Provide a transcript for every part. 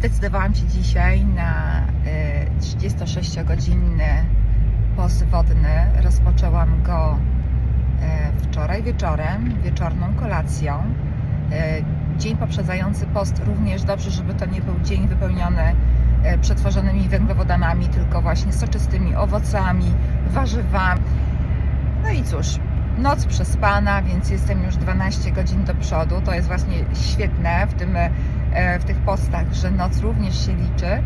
Zdecydowałam się dzisiaj na y, 36-godzinny post wodny. Rozpoczęłam go y, wczoraj wieczorem, wieczorną kolacją. Y, Dzień poprzedzający post również dobrze, żeby to nie był dzień wypełniony y, przetworzonymi węglowodanami, tylko właśnie soczystymi owocami, warzywami. No i cóż, noc przespana, więc jestem już 12 godzin do przodu. To jest właśnie świetne w, tym, e, w tych postach, że noc również się liczy.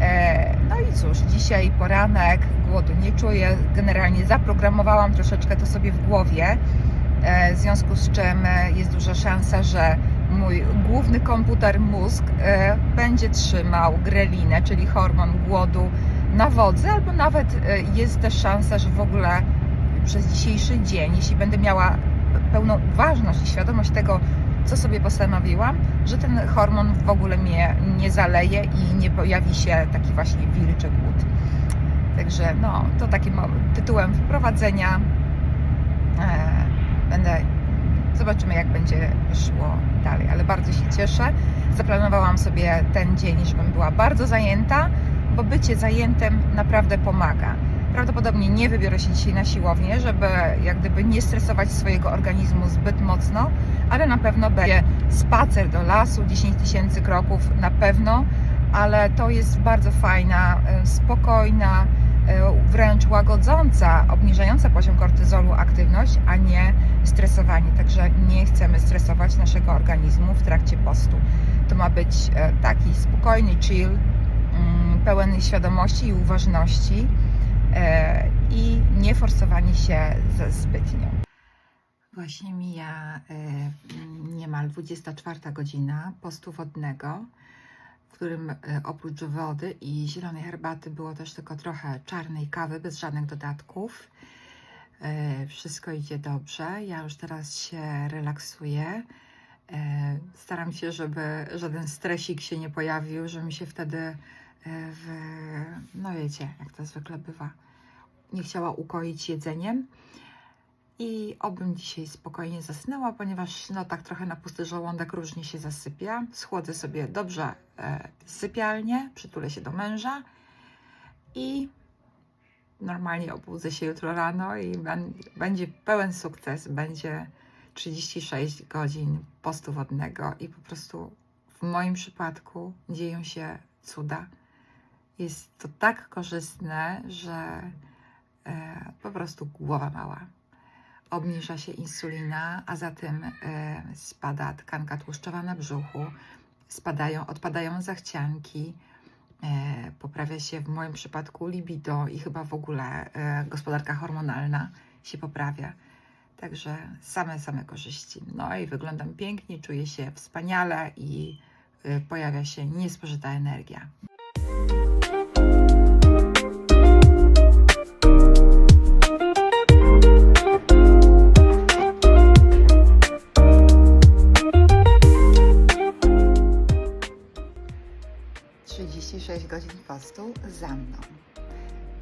E, No i cóż, dzisiaj poranek, głodu nie czuję. Generalnie zaprogramowałam troszeczkę to sobie w głowie, e, w związku z czym jest duża szansa, że mój główny komputer mózg będzie trzymał grelinę, czyli hormon głodu na wodzy, albo nawet jest też szansa, że w ogóle przez dzisiejszy dzień, jeśli będę miała pełną uważność i świadomość tego, co sobie postanowiłam, że ten hormon w ogóle mnie nie zaleje i nie pojawi się taki właśnie wilczy głód. Także no, to takim tytułem wprowadzenia e, będę zobaczymy jak będzie szło dalej, ale bardzo się cieszę. Zaplanowałam sobie ten dzień, żebym była bardzo zajęta, bo bycie zajętym naprawdę pomaga. Prawdopodobnie nie wybiorę się dzisiaj na siłownię, żeby jak gdyby nie stresować swojego organizmu zbyt mocno, ale na pewno będzie spacer do lasu, 10 tysięcy kroków na pewno, ale to jest bardzo fajna, e, spokojna, e, wręcz łagodząca, obniżająca poziom kortyzolu aktywność, a nie stresowanie. Także nie chcemy stresować naszego organizmu w trakcie postu. To ma być e, taki spokojny chill, mm, pełen świadomości i uważności i nie forsowanie się zbytnio. Właśnie mija e, niemal 24 godzina postu wodnego, w którym e, oprócz wody i zielonej herbaty było też tylko trochę czarnej kawy bez żadnych dodatków. E, Wszystko idzie dobrze. Ja już teraz się relaksuję. E, Staram się, żeby żaden stresik się nie pojawił, żebym się wtedy e, w, no wiecie, jak to zwykle bywa, nie chciała ukoić jedzeniem. I obym dzisiaj spokojnie zasnęła, ponieważ no tak trochę na pusty żołądek różnie się zasypia. Schłodzę sobie dobrze e, sypialnię, przytulę się do męża i normalnie obudzę się jutro rano i ben, będzie pełen sukces. Będzie 36 godzin postu wodnego i po prostu w moim przypadku dzieją się cuda. Jest to tak korzystne, że e, po prostu głowa mała obniża się insulina, a zatem e, spada tkanka tłuszczowa na brzuchu, spadają, odpadają zachcianki, e, poprawia się w moim przypadku libido i chyba w ogóle gospodarka hormonalna się poprawia. Także same, same korzyści. No i wyglądam pięknie, czuję się wspaniale i pojawia się niespożyta energia. Trzydzieści sześć godzin postu za mną.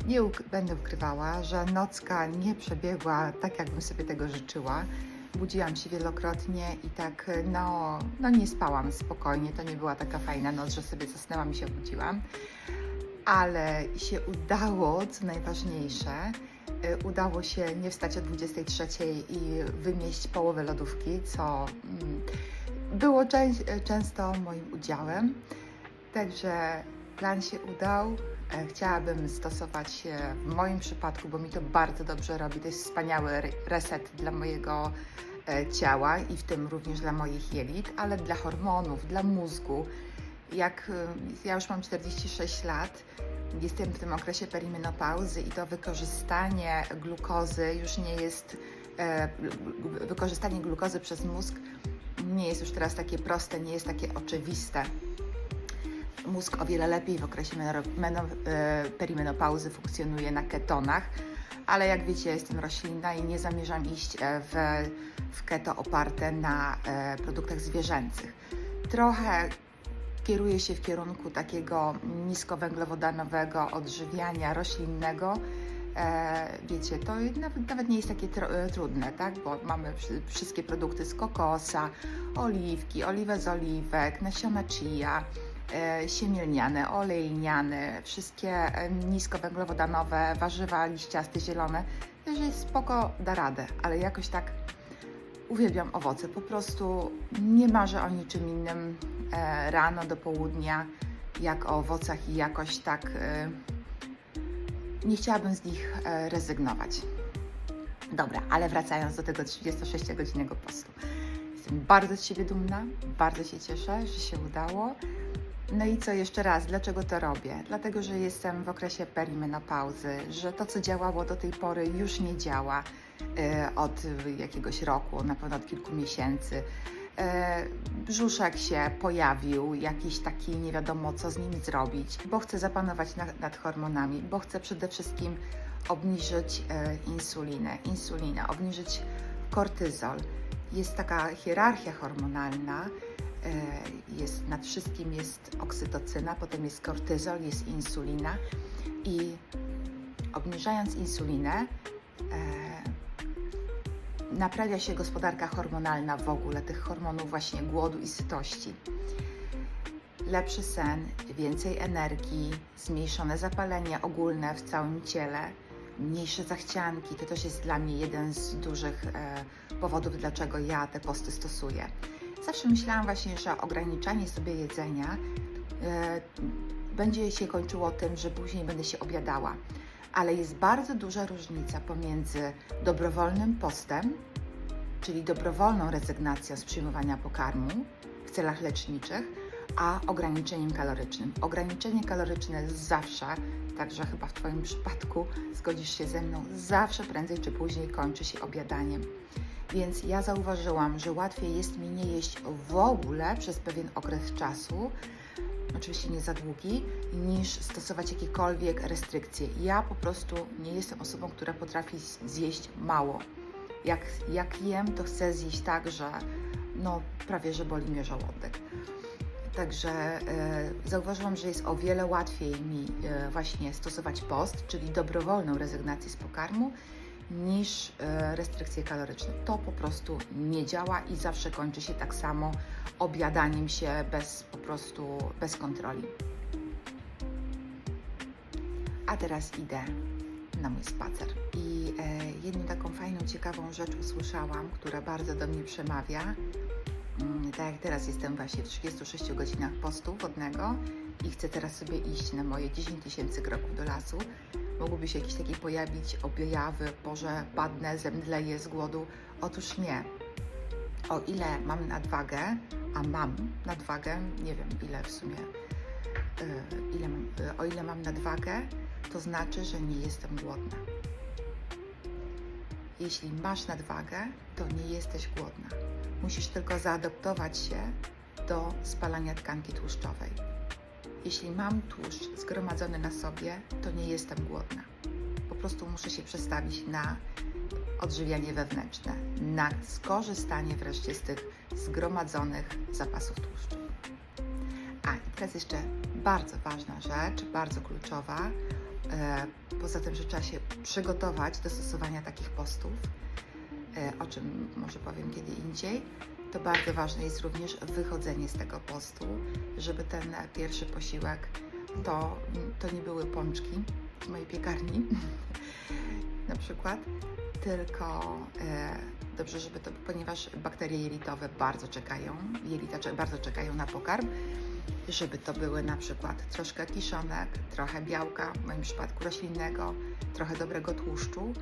Nie uk- będę ukrywała, że nocka nie przebiegła tak, jakbym sobie tego życzyła. Budziłam się wielokrotnie i tak, no, no nie spałam spokojnie. To nie była taka fajna noc, że sobie zasnęłam i się obudziłam. Ale się udało, co najważniejsze, y, udało się nie wstać o 23 i wymieść połowę lodówki, co mm, było czę- często moim udziałem. Także plan się udał. E, Chciałabym stosować w moim przypadku, bo mi to bardzo dobrze robi. To jest wspaniały re- reset dla mojego e, ciała i w tym również dla moich jelit, ale dla hormonów, dla mózgu. Jak e, ja już mam 46 lat, jestem w tym okresie perimenopauzy i to wykorzystanie glukozy już nie jest, wykorzystanie glukozy przez mózg nie jest już teraz takie proste, nie jest takie oczywiste mózg o wiele lepiej w okresie e, perimenopauzy funkcjonuje na ketonach, ale jak wiecie, jestem roślinna i nie zamierzam iść e, w, w keto oparte na e, produktach zwierzęcych. Trochę kieruję się w kierunku takiego niskowęglowodanowego odżywiania roślinnego. E, wiecie, to nawet, nawet nie jest takie tro, e, trudne, tak? Bo mamy wszy- wszystkie produkty z kokosa, oliwki, oliwę z oliwek, nasiona chia, siemię lniane, olej lniany, wszystkie e, niskowęglowodanowe, warzywa liściaste, zielone, że jest spoko, da radę, ale jakoś tak uwielbiam owoce. Po prostu nie marzę o niczym innym e, rano do południa, jak o owocach i jakoś tak e, nie chciałabym z nich e, rezygnować. Dobra, ale wracając do tego 36-godzinnego postu. Jestem bardzo z siebie dumna, bardzo się cieszę, że się udało. No i co jeszcze raz, dlaczego to robię? Dlatego, że jestem w okresie perimenopauzy, że to, co działało do tej pory, już nie działa e, od jakiegoś roku, na pewno od kilku miesięcy. E, brzuszek się pojawił, jakiś taki nie wiadomo co z nim zrobić, bo chcę zapanować nad, nad hormonami, bo chcę przede wszystkim obniżyć e, insulinę, insulinę, obniżyć kortyzol. Jest taka hierarchia hormonalna, jest nad wszystkim jest oksytocyna, potem jest kortyzol, jest insulina i obniżając insulinę e, naprawia się gospodarka hormonalna w ogóle, tych hormonów właśnie głodu i sytości. Lepszy sen, więcej energii, zmniejszone zapalenie ogólne w całym ciele, mniejsze zachcianki. To też jest dla mnie jeden z dużych e, powodów, dlaczego ja te posty stosuję. Zawsze myślałam właśnie, że ograniczanie sobie jedzenia e, będzie się kończyło tym, że później będę się obiadała. Ale jest bardzo duża różnica pomiędzy dobrowolnym postem, czyli dobrowolną rezygnacją z przyjmowania pokarmu w celach leczniczych, a ograniczeniem kalorycznym. Ograniczenie kaloryczne zawsze, także chyba w Twoim przypadku zgodzisz się ze mną, zawsze prędzej czy później kończy się obiadaniem. Więc ja zauważyłam, że łatwiej jest mi nie jeść w ogóle przez pewien okres czasu, oczywiście nie za długi, niż stosować jakiekolwiek restrykcje. Ja po prostu nie jestem osobą, która potrafi zjeść mało. Jak, jak jem, to chcę zjeść tak, że no, prawie że boli mnie żołądek. Także e, zauważyłam, że jest o wiele łatwiej mi e, właśnie stosować post, czyli dobrowolną rezygnację z pokarmu, niż e, restrykcje kaloryczne. To po prostu nie działa i zawsze kończy się tak samo obiadaniem się bez po prostu bez kontroli. A teraz idę na mój spacer. I jedną taką fajną, ciekawą rzecz usłyszałam, która bardzo do mnie przemawia. Mm, tak jak teraz jestem właśnie w 36 godzinach postu wodnego i chcę teraz sobie iść na moje 10 tysięcy kroków do lasu, mogłyby się jakieś takie pojawić objawy, Boże, padnę, zemdleję z głodu. Otóż nie. O ile mam nadwagę, a mam nadwagę, nie wiem ile w sumie, yy, ile mam, yy, o ile mam nadwagę, to znaczy, że nie jestem głodna. Jeśli masz nadwagę, to nie jesteś głodna. Musisz tylko zaadaptować się do spalania tkanki tłuszczowej. Jeśli mam tłuszcz zgromadzony na sobie, to nie jestem głodna. Po prostu muszę się przestawić na odżywianie wewnętrzne, na skorzystanie wreszcie z tych zgromadzonych zapasów tłuszczu. A i teraz jeszcze bardzo ważna rzecz, bardzo kluczowa. E, Poza tym, że trzeba się przygotować do stosowania takich postów, e, o czym może powiem kiedy indziej, to bardzo ważne jest również wychodzenie z tego postu, żeby ten pierwszy posiłek to, to nie były pączki z mojej piekarni na przykład, tylko e, dobrze, żeby to, ponieważ bakterie jelitowe bardzo czekają, jelita bardzo czekają na pokarm, żeby to były na przykład troszkę kiszonek, trochę białka, w moim przypadku roślinnego, trochę dobrego tłuszczu,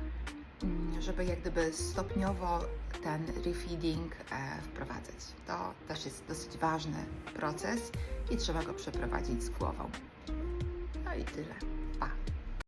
mm, żeby jak gdyby stopniowo ten refeeding e, wprowadzać. To też jest dosyć ważny proces i trzeba go przeprowadzić z głową. No i tyle. Pa!